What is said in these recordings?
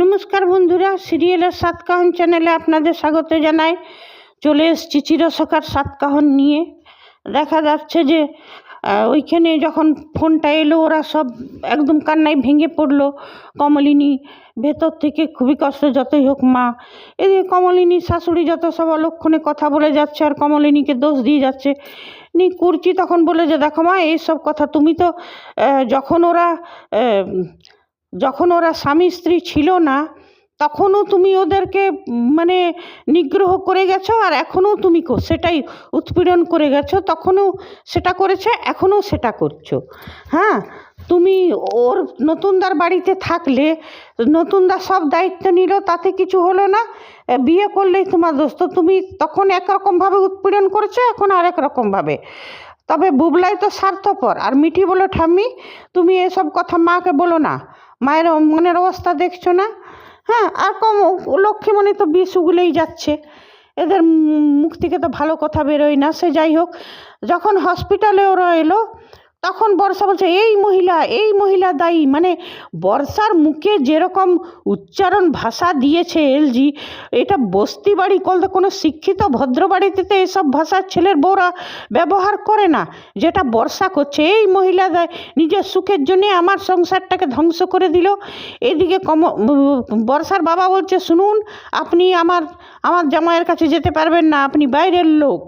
নমস্কার বন্ধুরা, সিরিয়ালের সাতকাহন চ্যানেলে আপনাদের স্বাগত জানাই। চলে এসছি চিরসখার সাতকাহন নিয়ে। দেখা যাচ্ছে যে ওইখানে যখন ফোনটা এলো, ওরা সব একদম কান্নায় ভেঙে পড়ল। কমলিনী ভেতর থেকে খুবই কষ্ট, যতই হোক মা। এদিকে কমলিনী শাশুড়ি যত সব অলক্ষণে কথা বলে যাচ্ছে, আর কমলিনীকে দোষ দিয়ে যাচ্ছে। নি কুর্চি তখন বলে যে, দেখো মা এইসব কথা তুমি তো যখন ওরা যখন ওরা স্বামী স্ত্রী ছিল না, তখনও তুমি ওদেরকে মানে নিগ্রহ করে গেছো আর এখনও তুমি সেটাই উৎপীড়ন করে গেছো, তখনও সেটা করেছে, এখনও সেটা করছ। হ্যাঁ তুমি ওর নতুনদার বাড়িতে থাকলে নতুনদার সব দায়িত্ব নিল, তাতে কিছু হলো না বিয়ে করলেই তোমার দোস্ত তুমি তখন একরকমভাবে উৎপীড়ন করেছ, এখন আর এক রকমভাবে। তবে বুবলাই তো স্বার্থপর, আর মিঠি বলো, ঠাম্মি, তুমি এসব কথা মাকে বলো না। মায়ের মনের অবস্থা দেখছ না? হ্যাঁ আর কম লক্ষ্মীমণি তো বিষ উগুলেই যাচ্ছে। এদের মুখ থেকে তো ভালো কথা বেরোয় না। সে যাই হোক, যখন হসপিটালে ওরা এলো তখন বর্ষা বলছে, এই মহিলা এই মহিলা দায়ী। মানে বর্ষার মুখে যেরকম উচ্চারণ ভাষা দিয়েছে এলজি, এটা বস্তি বাড়ি করলে কোনো শিক্ষিত ভদ্র বাড়িতে এসব ভাষার ছেলের বউরা ব্যবহার করে না, যেটা বর্ষা করছে। এই মহিলা দায়, নিজের সুখের জন্যে আমার সংসারটাকে ধ্বংস করে দিল। এদিকে কম, বর্ষার বাবা বলছে, শুনুন, আপনি আমার আমার জামাইয়ের কাছে যেতে পারবেন না, আপনি বাইরের লোক।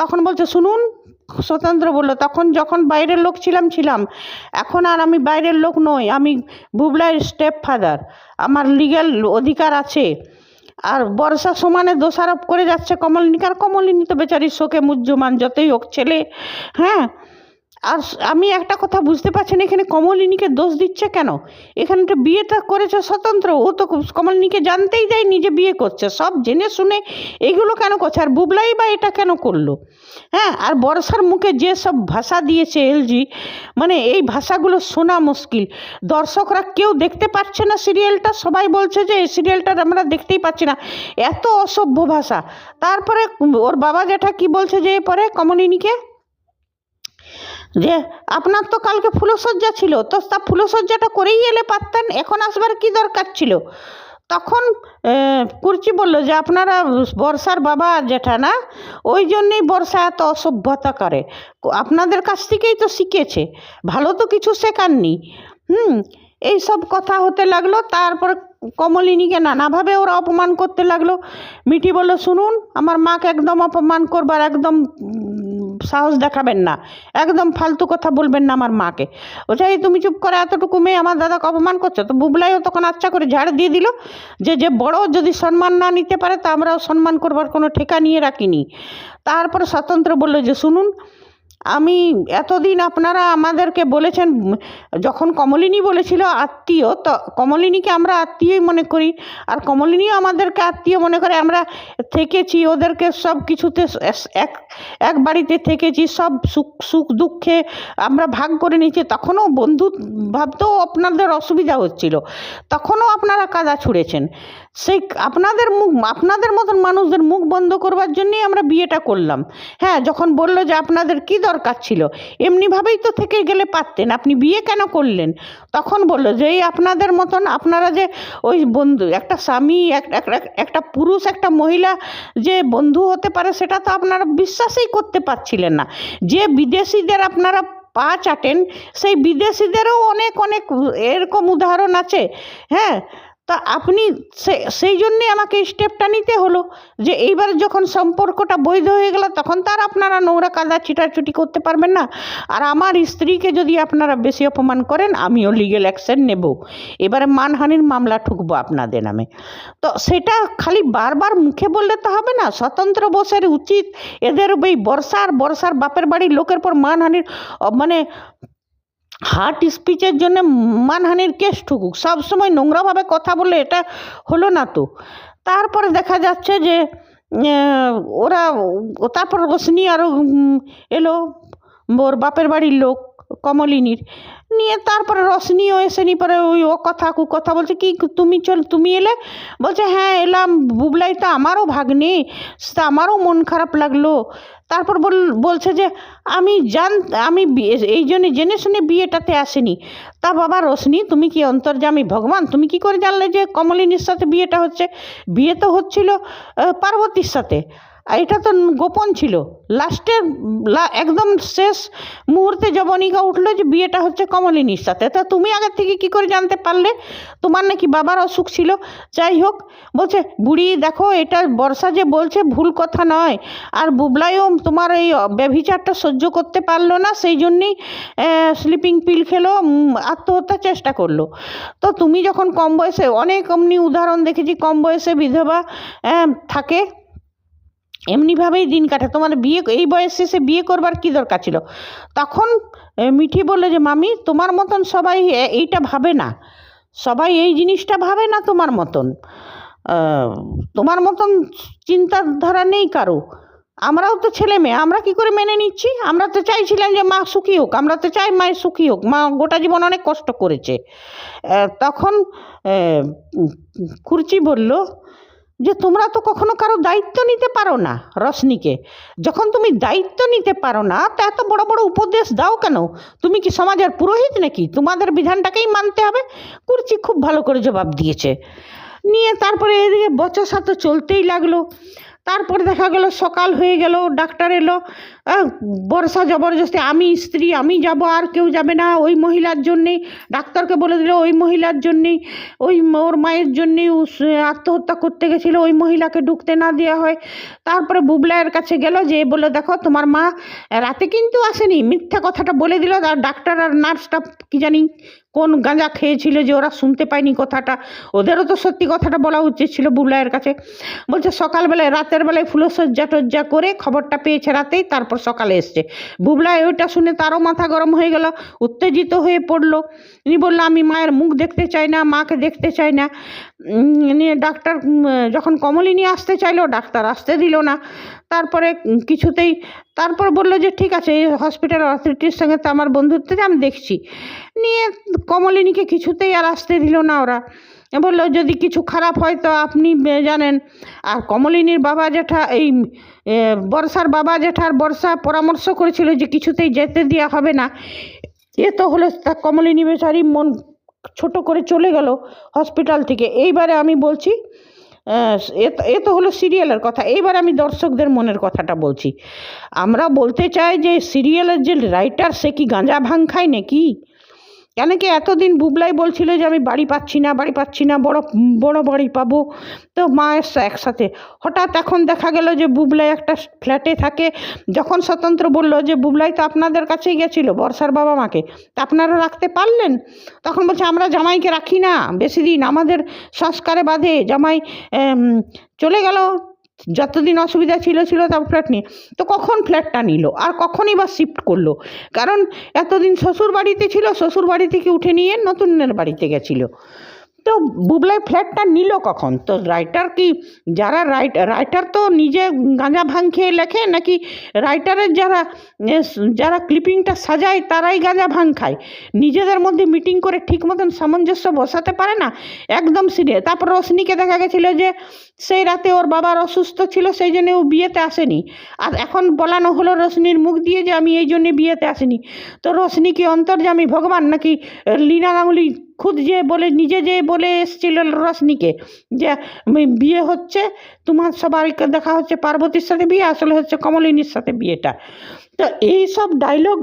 তখন বলছে, শুনুন স্বতন্ত্র বলল, তখন যখন বাইরের লোক ছিলাম ছিলাম। এখন আর আমি বাইরের লোক নই, আমি বুবলাইয়ের স্টেপ ফাদার আমার লিগ্যাল অধিকার আছে। আর বর্ষা সমানে দোষারোপ করে যাচ্ছে কমলিনীকে। আর কমলিনী তো বেচারি শোকে মুহ্যমান, যতই হোক ছেলে হ্যাঁ? আর আমি একটা কথা বুঝতে পারছি না, এখানে কমলিনীকে দোষ দিচ্ছে কেন? এখানে তো বিয়েটা করেছে স্বতন্ত্র, ও তো কমলিনীকে জানতেই দেয়নি যে বিয়ে করছে। সব জেনে শুনে এগুলো কেন করছে? আর বুবলাই বা এটা কেন করল? হ্যাঁ আর বর্ষার মুখে যে সব ভাষা দিয়েছে এলজি মানে এই ভাষাগুলো শোনা মুশকিল। দর্শকরা কেউ দেখতে পাচ্ছে না সিরিয়ালটা? সবাই বলছে যে, এই সিরিয়ালটা আমরা দেখতেই পাচ্ছি না। এত অসভ্য ভাষা। তারপরে ওর বাবা জ্যাঠা কি বলছে যে পরে কমলিনীকে? যে, আপনার তো কালকে ফুলসজ্জা ছিল, তো তা ফুলসজ্জাটা করেই এলে পারতেন, এখন আসবার কি দরকার ছিল? তখন কুর্চি বলল যে, আপনারা বর্ষার বাবা যেটা না, ওই জন্যেই বর্ষা এত অসভ্যতা করে। আপনাদের কাছ থেকেই তো শিখেছে, ভালো তো কিছু শেখাননি। হুম, এই সব কথা হতে লাগল, তারপর কমলিনীকে নানাভাবে ওরা অপমান করতে লাগল। মিঠি বলল, শুনুন, আমার মাকে একদম অপমান করবার, একদম সাহস দেখাবেন না। একদম ফালতু কথা বলবেন না আমার মাকে। এই তুমি চুপ করে এতটুকু মেয়ে আমার দাদাকে অপমান করছ, তো বুবলাইও তখন আচ্ছা করে ঝাড় দিয়ে দিল যে যে বড় যদি সম্মান না নিতে পারে তা আমরাও সম্মান করবার কোনো ঠেকা নিয়ে রাখিনি। তারপর স্বতন্ত্র বলল যে, শুনুন আমি এতদিন আপনারা আমাদেরকে বলেছেন, যখন কমলিনী বলেছিল আত্মীয়, তো কমলিনীকে আমরা আত্মীয়ই মনে করি। আর কমলিনীও আমাদেরকে আত্মীয় মনে করে, আমরা থেকেছি, ওদেরকে সব কিছুতে এক এক বাড়িতে থেকেছি, সব সুখ সুখ দুঃখে আমরা ভাগ করে নিয়েছি। তখনও বন্ধু ভাবতেও আপনাদের অসুবিধা হচ্ছিল। তখনও আপনারা কাদা ছুঁড়েছেন। সেই আপনাদের মুখ, আপনাদের মতন মানুষদের মুখ বন্ধ করবার জন্যই আমরা বিয়েটা করলাম। হ্যাঁ যখন বলল যে আপনাদের কি দরকার ছিল, এমনিভাবেই তো থেকে গেলে পারতেন, আপনি বিয়ে কেন করলেন? তখন বলল যে, এই আপনাদের মতন আপনারা যে ওই বন্ধু, একটা স্বামী, এক- এক- এক- একটা পুরুষ, একটা মহিলা যে বন্ধু হতে পারে, সেটা তো আপনারা বিশ্বাসই করতে পারছিলেন না। যে বিদেশিদের আপনারা পা চাটেন, সেই বিদেশিদেরও অনেক অনেক এরকম উদাহরণ আছে। হ্যাঁ তা আপনি সে- সেই জন্যে আমাকে স্টেপটা নিতে হলো যে এইবার যখন সম্পর্কটা বৈধ হয়ে গেল তখন তার আপনারা নোংরা কাদা ছিটাছুটি করতে পারবেন না। আর আমার স্ত্রীকে যদি আপনারা বেশি অপমান করেন, আমিও লিগেল অ্যাকশন নেব। এবারে মানহানির মামলা ঠুকবো আপনাদের নামে। তো সেটা খালি বারবার মুখে বললে তো হবে না, স্বতন্ত্র বসের উচিত। এদের ওই বর্ষার বর্ষার বাপের বাড়ির লোকের পর মানহানির মানে হার্ট স্পিচের জন্য মানহানির কেস ঠুকুক। সবসময় নোংরাভাবে কথা বলে এটা হলো না তো। তারপরে দেখা যাচ্ছে যে ওরা, তারপর রোশনি আরও এলো। ওর বাপের বাড়ির লোক। কমলিনীর। নিয়ে তারপরে রশনিও এসে নি, পরে ওই ও কথা, কু কথা বলছে, কি তুমি চল, তুমি এলে? বলছে হ্যাঁ এলাম, বুবলাই তো আমারও ভাগ্নে, তা আমারও মন খারাপ লাগল। তারপর বল, বলছে যে, আমি জান, আমি এই জন্য জেনে শুনে বিয়েটাতে আসেনি। তা বাবা রোশনি, তুমি কি অন্তর্জামী ভগবান? তুমি কি করে জানলে যে কমলিনীর সাথে বিয়েটা হচ্ছে? বিয়ে তো হচ্ছিল পার্বতীর সাথে। এটা তো গোপন ছিল। লাস্টে একদম শেষ মুহূর্তে জবনিকা উঠল যে বিয়েটা হচ্ছে কমলিনীর সাথে। তা তুমি আগের থেকে কি করে জানতে পারলে? তোমার নাকি বাবার অসুখ ছিল। যাই হোক, বলছে, বুড়ি, দেখো, এটা বর্ষা যে বলছে ভুল কথা নয়। আর বুবলাইও তোমার এই ব্যভিচারটা সহ্য করতে পারল না, সেই জন্যেই স্লিপিং পিল খেলো আত্মহত্যার চেষ্টা করল। তো তুমি যখন কম বয়সে, অনেক অমনি উদাহরণ দেখেছি, কম বয়সে বিধবা থাকে এমনিভাবেই দিন কাটে। তোমার বিয়ে, এই বয়সে সে বিয়ে করবার কি দরকার ছিল? তখন মিঠি বলল যে, মামি, তোমার মতন সবাই এইটা ভাবে না। সবাই এই জিনিসটা ভাবে না তোমার মতন। তোমার মতন চিন্তাধারা নেই কারও। আমরাও তো ছেলে মেয়ে, আমরা কি করে মেনে নিচ্ছি? আমরা তো চাইছিলাম যে মা সুখী হোক, আমরা তো চাই মায়ের সুখী হোক। মা গোটা জীবন অনেক কষ্ট করেছে। তখন কুরচি বলল যে তোমরা তো কখনো কারও দায়িত্ব নিতে পারো না, রশনিকে। যখন তুমি দায়িত্ব নিতে পারো না, তা এত বড় বড় উপদেশ দাও কেন? তুমি কি সমাজের পুরোহিত নাকি? তোমাদের বিধানটাকেই মানতে হবে? কুরচি খুব ভালো করে জবাব দিয়েছে। নিয়ে তারপরে এদিকে বচসা তো চলতেই লাগল। তারপরে দেখা গেল সকাল হয়ে গেল, ডাক্তার এলো বর্ষা জবরদস্তি, আমি স্ত্রী, আমি যাব, আর কেউ যাবে না। ওই মহিলার জন্যেই ডাক্তারকে বলে দিল, ওই মহিলার জন্যেই ওই ওর মায়ের জন্যে আত্মহত্যা করতে গেছিল, ওই মহিলাকে ঢুকতে না দেওয়া হয়। তারপরে বুবলায়ের কাছে গেল, যে বলে দেখো, তোমার মা রাতে কিন্তু আসেনি। মিথ্যা কথাটা বলে দিল, আর ডাক্তার আর নার্সটা কি জানি কোন গাঁজা খেয়েছিল যে ওরা শুনতে পায়নি কথাটা? ওদেরও তো সত্যি কথাটা বলা উচিত ছিল বুবলায়ের কাছে। বলছে, সকালবেলায়, রাতের বেলায় ফুলসজ্জা টজ্জা করে খবরটা পেয়েছে রাতেই, তারপর সকালে এসছে। বুবলায় ওইটা শুনে তারও মাথা গরম হয়ে গেল, উত্তেজিত হয়ে পড়ল। উনি বলল, আমি মায়ের মুখ দেখতে চাই না, মাকে দেখতে চাই না। নিয়ে ডাক্তার যখন কমলিনী আসতে চাইলো, ডাক্তার আসতে দিল না। তারপরে কিছুতেই তারপর বলল যে, ঠিক আছে, এই হসপিটাল অথরিটির সঙ্গে তো আমার বন্ধুত্ব আমি দেখছি। নিয়ে কমলিনীকে কিছুতেই আর আসতে দিল না ওরা। বলল, যদি কিছু খারাপ হয় তো আপনি জানেন। আর কমলিনীর বাবা জেঠা, এই বর্ষার বাবা জেঠার বর্ষা পরামর্শ করেছিল যে, কিছুতেই যেতে দেওয়া হবে না। এ তো হলো, তা কমলিনী বেচারি মন ছোট করে চলে গেল হসপিটাল থেকে। এইবারে আমি বলছি এ তো- এ তো হলো সিরিয়ালের কথা। এইবার আমি দর্শকদের মনের কথাটা বলছি। আমরা বলতে চাই যে সিরিয়ালের যে রাইটার সে কি গাঁজা ভাং খায় নাকি? কেন কি এতদিন বুবলাই বলছিল যে আমি বাড়ি পাচ্ছি না, বাড়ি পাচ্ছি না, বড় বড় বাড়ি পাবো। তো মা এসছে একসাথে। হঠাৎ এখন দেখা গেল যে বুবলাই একটা ফ্ল্যাটে থাকে। যখন স্বতন্ত্র বলল যে বুবলাই তো আপনাদের কাছেই গেছিল, বর্ষার বাবা মাকে। তা আপনারা রাখতে পারলেন? তখন বলছে, আমরা জামাইকে রাখি না, বেশি দিন আমাদের সংস্কারে বাদে জামাই চলে গেল। যতদিন অসুবিধা ছিল ছিল তার ফ্ল্যাট নিয়ে। তো কখন ফ্ল্যাটটা নিল? আর কখনই বা শিফট করল? কারণ এতদিন শ্বশুর বাড়িতে ছিল শ্বশুর বাড়ি থেকে উঠে নিয়ে নতুনের বাড়িতে গেছিল। তো বুবলাই ফ্ল্যাটটা নিল কখন? তো রাইটার কি, যারা রাইট রাইটার তো নিজে গাঁজা ভাং খেয়ে লেখে নাকি রাইটারের যারা যারা ক্লিপিংটা সাজায় তারাই গাঁজা ভাং খায়? নিজেদের মধ্যে মিটিং করে ঠিক মতন সামঞ্জস্য বসাতে পারে না? একদম সিরিয়াস তারপর রশ্মিকে দেখা গেছিল যে সেই রাতে ওর বাবার অসুস্থ ছিল, সেই জন্য ও বিয়েতে আসেনি। আর এখন বলানো হলো রশ্মির মুখ দিয়ে যে আমি এই জন্যে বিয়েতে আসিনি। তো রশ্মি কি অন্তর্জামী ভগবান নাকি লীনা গাঙ্গুলি খুদ যে বলে, নিজে যে বলে এসেছিল রশ্মিকে যে বিয়ে হচ্ছে, তোমার সবাইকে দেখা হচ্ছে পার্বতীর সাথে বিয়ে, আসলে হচ্ছে কমলিনীর সাথে বিয়েটা। তো এই সব ডায়লগ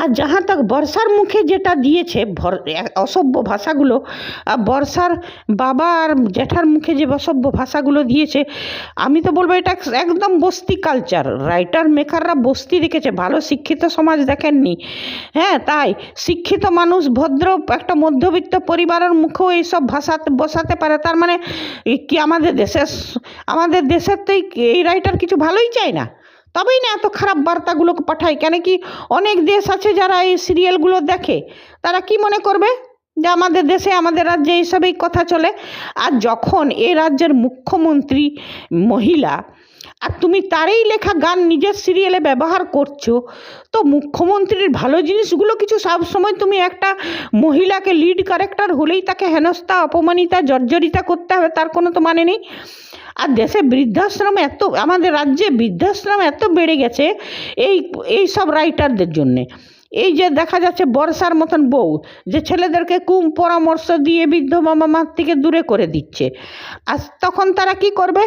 আর যাহা তক বর্ষার মুখে যেটা দিয়েছে অসভ্য ভাষাগুলো, আর বর্ষার বাবা আর জ্যাঠার মুখে যে অসভ্য ভাষাগুলো দিয়েছে, আমি তো বলব এটা একদম বস্তি কালচার রাইটার মেকাররা বস্তি দেখেছে ভালো শিক্ষিত সমাজ দেখেননি। হ্যাঁ তাই শিক্ষিত মানুষ ভদ্র একটা মধ্যবিত্ত পরিবারের মুখেও এইসব ভাষাতে বসাতে পারে, তার মানে কি আমাদের দেশের আমাদের দেশের তো এই রাইটার কিছু ভালোই চায় না। তবেই না এত খারাপ বার্তাগুলোকে পাঠায়। কেন কি অনেক দেশ আছে যারা এই সিরিয়ালগুলো দেখে। তারা কি মনে করবে? যে আমাদের দেশে, আমাদের রাজ্যে এইসবই কথা চলে। আর যখন এ রাজ্যের মুখ্যমন্ত্রী মহিলা, আর তুমি তারই লেখা গান নিজের সিরিয়ালে ব্যবহার করছ, তো মুখ্যমন্ত্রীর ভালো জিনিসগুলো কিছু সবসময় তুমি একটা মহিলাকে লিড ক্যারেক্টার হলেই তাকে হেনস্থা, অপমানিতা, জর্জরিতা করতে হবে, তার কোনো তো মানে নেই। আর দেশে বৃদ্ধাশ্রম এত, আমাদের রাজ্যে বৃদ্ধাশ্রম এত বেড়ে গেছে এই এই সব রাইটারদের জন্যে। এই যে দেখা যাচ্ছে বর্ষার মতন বউ, যে ছেলেদেরকে কুম পরামর্শ দিয়ে বৃদ্ধ মামা মার থেকে দূরে করে দিচ্ছে। আর তখন তারা কি করবে?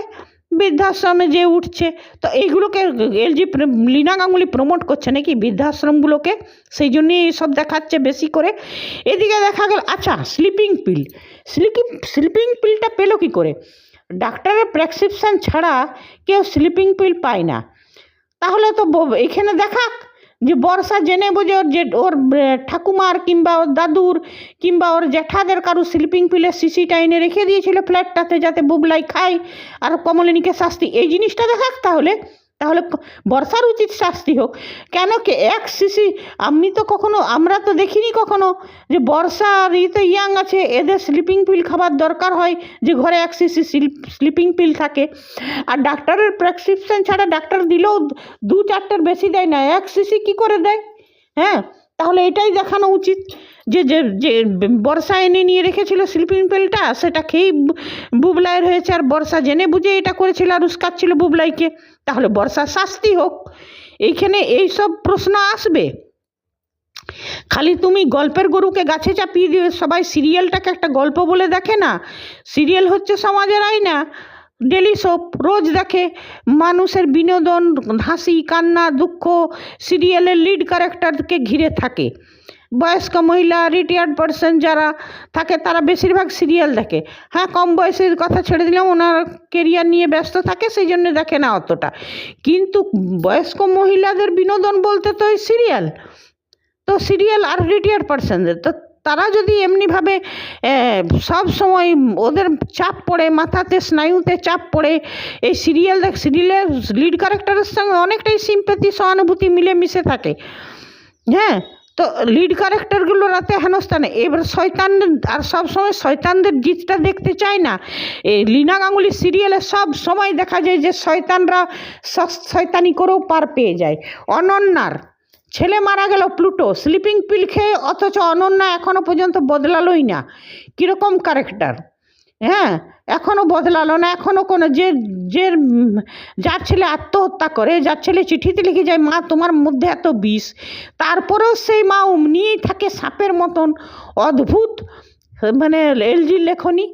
বৃদ্ধাশ্রমে যে উঠছে। তো এইগুলোকে এলজি লীনা গাঙ্গুলি প্রমোট করছে নাকি বৃদ্ধাশ্রমগুলোকে? সেই জন্যই এইসব দেখাচ্ছে বেশি করে। এদিকে দেখা গেল আচ্ছা স্লিপিং পিল স্লিপিং স্লিপিং পিলটা পেল কি করে? ডাক্তারের প্রেসক্রিপশান ছাড়া কেউ স্লিপিং পিল পায় না। তাহলে তো এখানে দেখাক যে বর্ষা জেনে বুঝে ওর যে ওর ঠাকুমার কিংবা ওর দাদুর কিংবা ওর জ্যাঠাদের কারও স্লিপিং পিলের সিসি টাইনে রেখে দিয়েছিল ফ্ল্যাটটাতে যাতে বুবলাই খায় আর কমলিনীকে শাস্তি। এই জিনিসটা দেখাক তাহলে। তাহলে বর্ষার উচিত শাস্তি হোক। কেন কি এক শিশি, আমি তো কখনো, আমরা তো দেখিনি কখনো যে বর্ষার ই তো ইয়াং আছে, এদের স্লিপিং পিল খাবার দরকার হয়, যে ঘরে এক শিশি স্লিপিং পিল থাকে। আর ডাক্তারের প্রেসক্রিপশন ছাড়া ডাক্তার দিলেও দু, চারটের বেশি দেয় না, এক শিশি কী করে দেয়? হ্যাঁ? তাহলে এটাই দেখানো উচিত যে যে বর্ষা এনে নিয়ে রেখেছিল স্লিপিং পিলটা সেটা খেয়েই বুবলাইয়ের হয়েছে আর বর্ষা জেনে বুঝে এটা করেছিল আর উস্কাচ্ছিল বুবলাইকে। তাহলে বর্ষার শাস্তি হোক। এইখানে এই সব প্রশ্ন আসবে। খালি তুমি গল্পের গরুকে গাছে চাপিয়ে দিয়ে সবাই সিরিয়ালটাকে একটা গল্প বলে দেখে না। সিরিয়াল হচ্ছে সমাজের আয়না। ডেলি সোপ, রোজ দেখে মানুষের বিনোদন, হাসি, কান্না, দুঃখ, সিরিয়ালের লিড ক্যারেক্টারকে ঘিরে থাকে। বয়স্ক মহিলা রিটায়ার্ড পার্সন যারা থাকে, তারা বেশিরভাগ সিরিয়াল দেখে। হ্যাঁ কম বয়সের কথা ছেড়ে দিলাম, ওনার কেরিয়ার নিয়ে ব্যস্ত থাকে সেই জন্য দেখে না অতটা। কিন্তু বয়স্ক মহিলাদের বিনোদন বলতে তো ওই সিরিয়াল। তো সিরিয়াল আর রিটায়ার্ড পার্সনদের তো তারা যদি এমনিভাবে সব সময় ওদের চাপ পড়ে, মাথাতে, স্নায়ুতে চাপ পড়ে, এই সিরিয়াল দেখ, সিরিয়ালের লিড ক্যারেক্টারের সঙ্গে অনেকটাই সিম্পেথি সহানুভূতি মিলেমিশে থাকে। হ্যাঁ তো লিড ক্যারেক্টারগুলো রাতে হেনস্থানে এবার শয়তান আর সব সময় শয়তানদের জিতটা দেখতে চায় না। এই লীনা গাঙ্গুলি সিরিয়ালে সব সময় দেখা যায় যে শয়তানরা শয়তানি করেও পার পেয়ে যায়। অনন্যার ছেলে মারা গেল প্লুটো স্লিপিং পিল খেয়ে অথচ অনন্যা এখনও পর্যন্ত বদলালোই না। কীরকম ক্যারেক্টার হ্যাঁ এখনও বদলালো না এখনও কোনো যে যে, যার ছেলে আত্মহত্যা করে, যার ছেলে চিঠিতে লিখে যায়, মা, তোমার মধ্যে এত বিষ। তারপরেও সেই মা অমনিই থাকে সাপের মতন, অদ্ভুত। মানে এলজির লেখনী,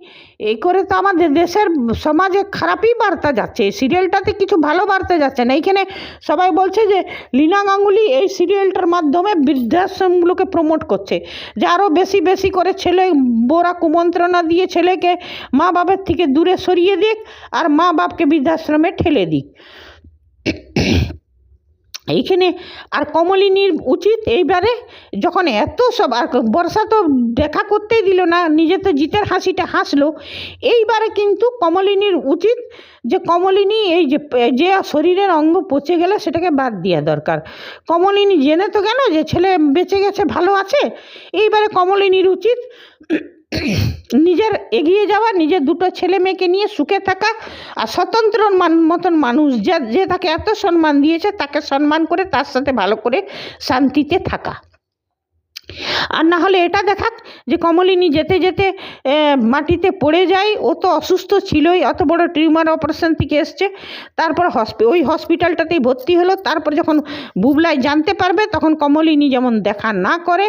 এই করে তো আমাদের দেশের সমাজে খারাপই বার্তা যাচ্ছে। এই সিরিয়ালটাতে কিছু ভালো বার্তা যাচ্ছে না। এইখানে সবাই বলছে যে, লীনা গাঙ্গুলি এই সিরিয়ালটার মাধ্যমে বৃদ্ধাশ্রমগুলোকে প্রমোট করছে। যে আরও বেশি বেশি করে ছেলে বোরা কুমন্ত্রণা দিয়ে ছেলেকে মা বাবার থেকে দূরে সরিয়ে দিক আর মা বাপকে বৃদ্ধাশ্রমে ঠেলে দিক। এইখানে আর কমলিনীর উচিত এইবারে যখন এত সব, আর বর্ষা তো দেখা করতেই দিল না নিজে তো জিতের হাসিটা হাসলো। এইবারে কিন্তু কমলিনীর উচিত যে কমলিনী এই যে যে শরীরের অঙ্গ পচে গেলে সেটাকে বাদ দেওয়া দরকার। কমলিনী জেনে তো কেন যে ছেলে বেঁচে গেছে, ভালো আছে। এইবারে কমলিনীর উচিত নিজের এগিয়ে যাওয়া, নিজের দুটো ছেলে মেয়েকে নিয়ে সুখে থাকা আর স্বতন্ত্র মতন মানুষ যে যে তাকে এত সম্মান দিয়েছে, তাকে সম্মান করে তার সাথে ভালো করে শান্তিতে থাকা। আর না হলে এটা দেখাক যে কমলিনী যেতে যেতে মাটিতে পড়ে যায়। ও তো অসুস্থ ছিলই, অত বড় টিউমার অপারেশন থেকে এসছে। তারপর হসপি, ওই হসপিটালটাতেই ভর্তি হলো। তারপর যখন বুবলাই জানতে পারবে, তখন কমলিনী যেমন দেখা না করে,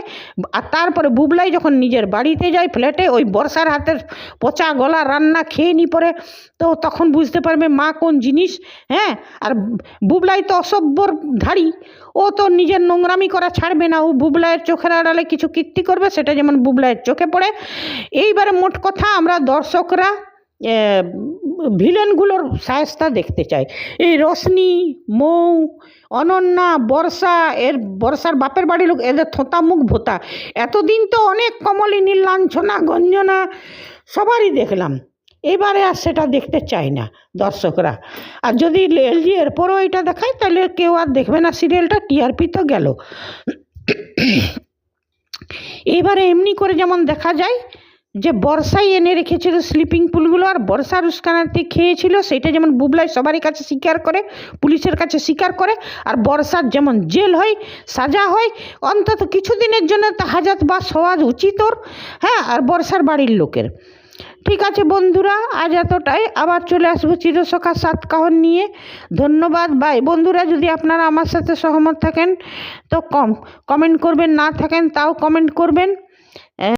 আর তারপরে বুবলাই যখন নিজের বাড়িতে যায় ফ্ল্যাটে, ওই বর্ষার হাতের পচা গলা রান্না খেয়ে নি পরে, তো তখন বুঝতে পারবে মা কোন জিনিস হ্যাঁ? আর বুবলাই তো অসভ্যর ধাড়ি ও তো নিজের নোংরামি করা ছাড়বে না, ও বুবলাইয়ের চোখের আড়ালে কিছু কীর্তি করবে, সেটা যেমন বুবলাইয়ের চোখে পড়ে। এইবারে মোট কথা আমরা দর্শকরা ভিলেনগুলোর সায়স্তা দেখতে চাই। এই রশ্মি মৌ, অনন্যা, বর্ষা, এর বর্ষার বাপের বাড়ির লোক, এদের থোঁতা মুখ ভোতা। এতদিন তো অনেক কমলিনী লাঞ্ছনা, গঞ্জনা সবারই দেখলাম। এবারে আর সেটা দেখতে চায় না দর্শকরা। আর যদি এলজি এরপরও এটা দেখায়, তাহলে কেউ আর দেখবে না সিরিয়ালটা টিআরপি তো গেল। এবারে এমনি করে যেমন দেখা যায়, যে বর্ষায় এনে রেখেছিল স্লিপিং পুলগুলো আর বর্ষার উস্কানাতে খেয়েছিল, সেটা যেমন বুবলাই সবারই কাছে স্বীকার করে, পুলিশের কাছে স্বীকার করে, আর বর্ষার যেমন জেল হয়, সাজা হয়, অন্তত কিছুদিনের জন্য তো হাজাত বাস হওয়া উচিত ওর হ্যাঁ আর বর্ষার বাড়ির লোকের। ঠিক আছে বন্ধুরা, আজ এতটাই। আবার চলে আসব চিরসখা সাত কাহন নিয়ে। ধন্যবাদ বাই বন্ধুরা, যদি আপনারা আমার সাথে সহমত থাকেন, তো কম। কমেন্ট করবেন, না থাকেন, তাও কমেন্ট করবেন।